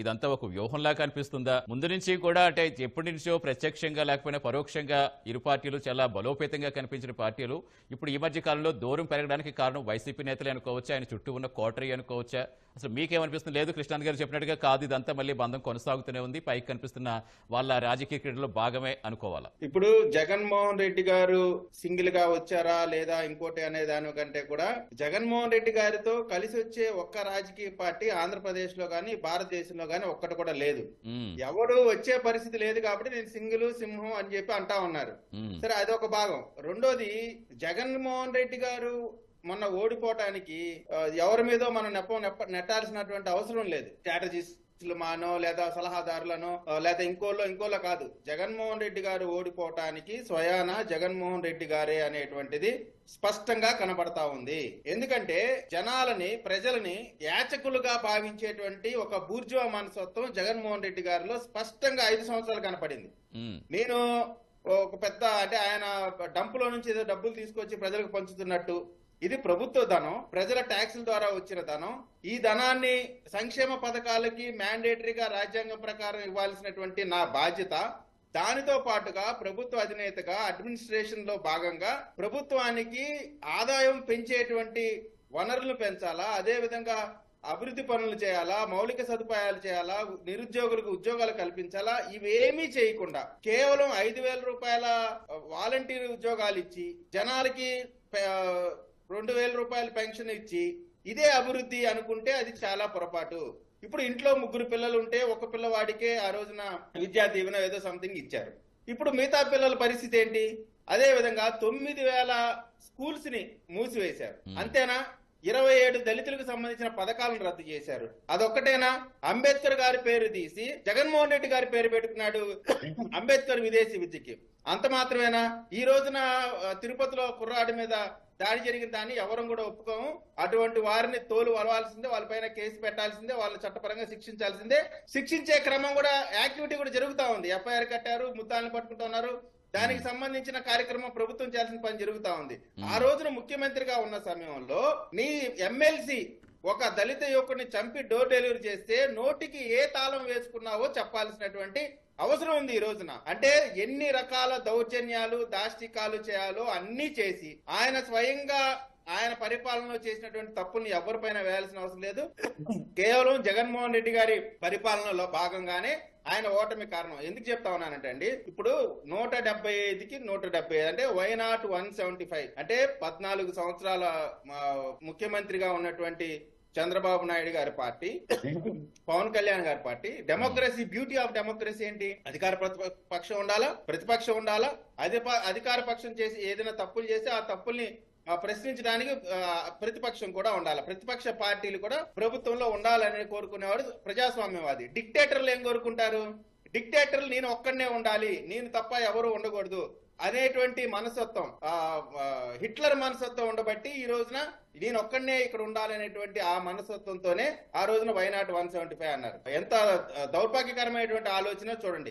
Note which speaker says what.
Speaker 1: ఇదంతా ఒక వ్యూహంలా కనిపిస్తుందా? ముందు నుంచి కూడా అంటే ఎప్పటి నుంచో ప్రత్యక్షంగా లేకపోయినా పరోక్షంగా ఇరు పార్టీలు చాలా బలోపేతంగా కనిపించిన పార్టీలు. ఇప్పుడు ఈ మధ్య కాలంలో దూరం పెరగడానికి కారణం వైసీపీ నేతలే అనుకోవచ్చా? ఆయన చుట్టూ ఉన్న కోటరీ అనుకోవచ్చా? అసలు మీకేమనిపిస్తుంది? లేదు కృష్ణాంత్ గారు చెప్పినట్టుగా కాదు ఇదంతా మళ్ళీ బంధం కొనసాగుతూనే ఉంది. పైకి కనిపిస్తున్న వాళ్ళ రాజకీయ క్రీడలో భాగమే అనుకోవాలా?
Speaker 2: ఇప్పుడు జగన్మోహన్ రెడ్డి గారు సింగిల్గా వచ్చారా లేదా ఇంకోటి అనే దానికంటే కూడా జగన్మోహన్ రెడ్డి గారితో కలిసి వచ్చే ఒక్క రాజకీయ పార్టీ ఆంధ్రప్రదేశ్లో కానీ భారతదేశంలో గానీ ఒక్కటి కూడా లేదు. ఎవడు వచ్చే పరిస్థితి లేదు కాబట్టి నేను సింగిల్ సింహం అని చెప్పి అంటా ఉన్నారు. సరే అదొక భాగం. రెండోది జగన్మోహన్ రెడ్డి గారు మొన్న ఓడిపోవటానికి ఎవరి మీదో మనం నెప్ప నెప్ప నెట్టాల్సినటువంటి అవసరం లేదు. స్ట్రాటజిస్టులు మానో లేదా సలహాదారులను లేదా ఇంకోలో ఇంకోలో కాదు. జగన్మోహన్ రెడ్డి గారు ఓడిపోవటానికి స్వయాన జగన్మోహన్ రెడ్డి గారే అనేటువంటిది స్పష్టంగా కనబడతా ఉంది. ఎందుకంటే జనాలని ప్రజలని యాచకులుగా భావించేటువంటి ఒక బూర్జువా మనస్తత్వం జగన్మోహన్ రెడ్డి గారిలో స్పష్టంగా ఐదు సంవత్సరాలు కనపడింది. నేను ఒక పెద్ద అంటే ఆయన డంపులో నుంచి ఏదో డబ్బులు తీసుకొచ్చి ప్రజలకు పంచుతున్నట్టు ఇది ప్రభుత్వ ధనం ప్రజల ట్యాక్సుల ద్వారా వచ్చిన ధనం. ఈ ధనాన్ని సంక్షేమ పథకాలకి మ్యాండేటరీగా రాజ్యాంగం ప్రకారం ఇవ్వాల్సినటువంటి నా బాధ్యత. దానితో పాటుగా ప్రభుత్వ అధినేతగా అడ్మినిస్ట్రేషన్లో భాగంగా ప్రభుత్వానికి ఆదాయం పెంచేటువంటి వనరులు పెంచాలా? అదే విధంగా అభివృద్ధి పనులు చేయాలా? మౌలిక సదుపాయాలు చేయాలా? నిరుద్యోగులకు ఉద్యోగాలు కల్పించాలా? ఇవేమీ చేయకుండా కేవలం ఐదు వేల రూపాయల వాలంటీర్ ఉద్యోగాలు ఇచ్చి జనాలకి రెండు వేల రూపాయల పెన్షన్ ఇచ్చి ఇదే అభివృద్ధి అనుకుంటే అది చాలా పొరపాటు. ఇప్పుడు ఇంట్లో ముగ్గురు పిల్లలు ఉంటే ఒక పిల్లవాడికే ఆ రోజున విద్యా దీవెన ఏదో సంథింగ్ ఇచ్చారు. ఇప్పుడు మిగతా పిల్లల పరిస్థితి ఏంటి? అదే విధంగా తొమ్మిది వేల స్కూల్స్ని మూసివేశారు అంతేనా? ఇరవై ఏడు దళితులకు సంబంధించిన పథకాలను రద్దు చేశారు. అదొక్కటేనా? అంబేద్కర్ గారి పేరు తీసి జగన్మోహన్ రెడ్డి గారి పేరు పెట్టుకున్నాడు అంబేద్కర్ విదేశీ విద్యకి. అంత మాత్రమేనా? ఈ రోజున తిరుపతిలో కుర్రాడి మీద దాడి జరిగిన దాన్ని ఎవరం కూడా ఒప్పుకోము. అటువంటి వారిని తోలు వలవాల్సిందే వాళ్ళపైన కేసు పెట్టాల్సిందే వాళ్ళు చట్టపరంగా శిక్షించాల్సిందే. శిక్షించే క్రమం కూడా యాక్టివిటీ కూడా జరుగుతా ఉంది. ఎఫ్ఐఆర్ కట్టారు ముద్దాలను పట్టుకుంటున్నారు దానికి సంబంధించిన కార్యక్రమం ప్రభుత్వం చేయాల్సిన పని జరుగుతా ఉంది. ఆ రోజున ముఖ్యమంత్రిగా ఉన్న సమయంలో నీ ఎమ్మెల్సీ ఒక దళిత యువకుడిని చంపి డోర్ డెలివరీ చేస్తే నోటికి ఏ తాళం వేసుకున్నావో చెప్పాల్సినటువంటి అవసరం ఉంది ఈ రోజున. అంటే ఎన్ని రకాల దౌర్జన్యాలు దాష్టికాలు చేయాలో అన్ని చేసి ఆయన స్వయంగా ఆయన పరిపాలనలో చేసినటువంటి తప్పుల్ని ఎవరిపైన వేయాల్సిన అవసరం లేదు. కేవలం జగన్మోహన్ రెడ్డి గారి పరిపాలనలో భాగంగానే ఆయన ఓటమి కారణం. ఎందుకు చెప్తా ఉన్నానంటే అండి ఇప్పుడు నూట డెబ్బై ఐదుకి నూట డెబ్బై ఐదు అంటే why not one seventy five అంటే పద్నాలుగు సంవత్సరాల ముఖ్యమంత్రిగా ఉన్నటువంటి చంద్రబాబు నాయుడు గారి పార్టీ పవన్ కళ్యాణ్ గారి party. Democracy beauty of democracy ఏంటి? అధికార పక్షం ఉండాలా? ప్రతిపక్షం ఉండాలా? అధిప అధికార పక్షం చేసి ఏదైనా తప్పులు చేస్తే ఆ తప్పుల్ని ప్రశ్నించడానికి ప్రతిపక్షం కూడా ఉండాలి? ప్రతిపక్ష పార్టీలు కూడా ప్రభుత్వంలో ఉండాలని కోరుకునేవాడు ప్రజాస్వామ్యవాది. డిక్టేటర్లు ఏం కోరుకుంటారు? డిక్టేటర్లు నేను ఒక్కడనే ఉండాలి నేను తప్ప ఎవరు ఉండకూడదు అనేటువంటి మనస్తత్వం ఆ, హిట్లర్ మనస్తత్వం ఉండబట్టి ఈ రోజున నేను ఒక్కడనే ఇక్కడ ఉండాలనేటువంటి ఆ మనస్తత్వంతోనే ఆ రోజున వైనాట్ వన్ సెవెంటీ ఫైవ్ అన్నారు. ఎంత దౌర్భాగ్యకరమైనటువంటి ఆలోచన చూడండి.